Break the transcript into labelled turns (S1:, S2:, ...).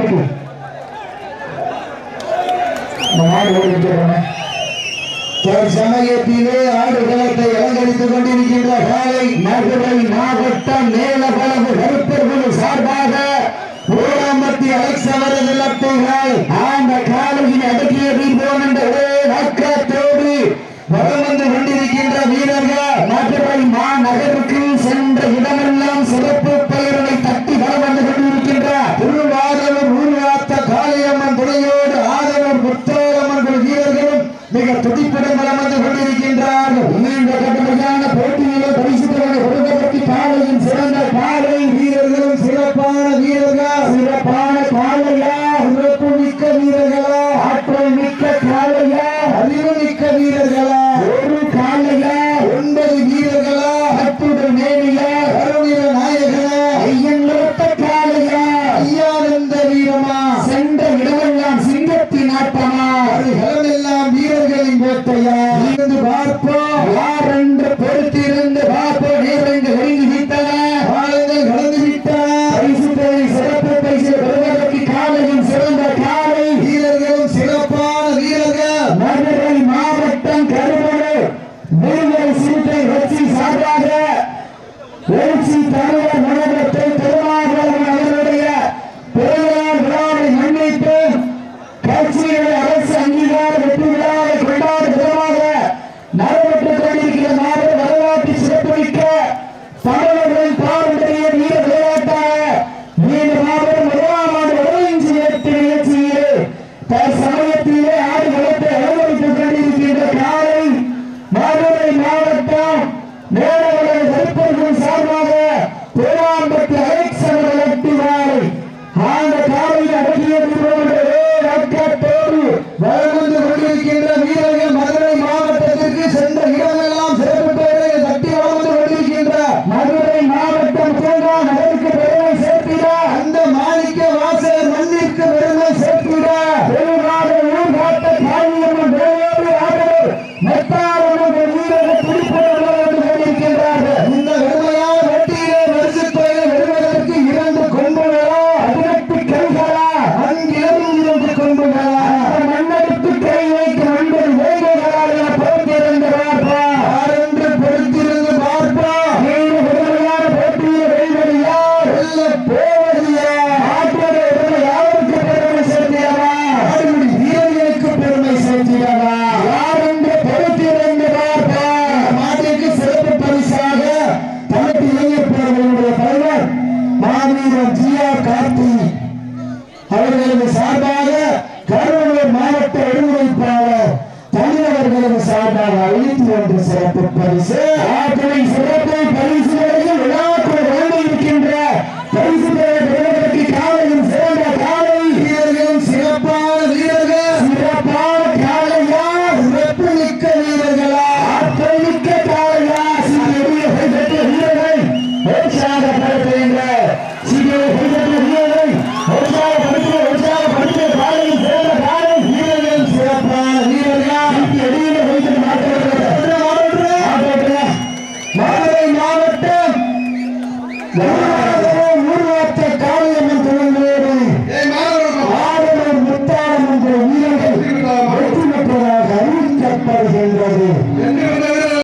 S1: கட்டி இந்த மாடு ஓடிவிட்டு
S2: தற்சமயத்திலே ஆடு களத்தை அலங்கரித்துக் கொண்டிருக்கின்ற காலை
S1: மதுரை மாவட்டம் மேலகளவு கருப்பர் குழு சார்பாக
S2: ஊராமத்தி அலெக்ஸ் அவரது
S1: லட்சங்கள்
S2: ஆண்ட சிறப்பான
S1: காலையா
S2: உழைப்பு மிக்க வீரர்களா
S1: ஆற்றல் மிக்க காலையா
S2: அறிவு மிக்க வீரர்களா
S1: ஒரு காலையா
S2: ஒன்பது வீரர்களா
S1: அத்துடன் மேனியா
S2: கருவீர நாயகனா
S1: ஐயன் நிறுத்த காலையா
S2: ஐயா நந்த வீரமா
S1: சென்ற இடமெல்லாம் சிங்கத்தின் ஆட்டமா
S2: அது எல்லாம் வீரர்களின் வேட்டையா.
S1: Epa!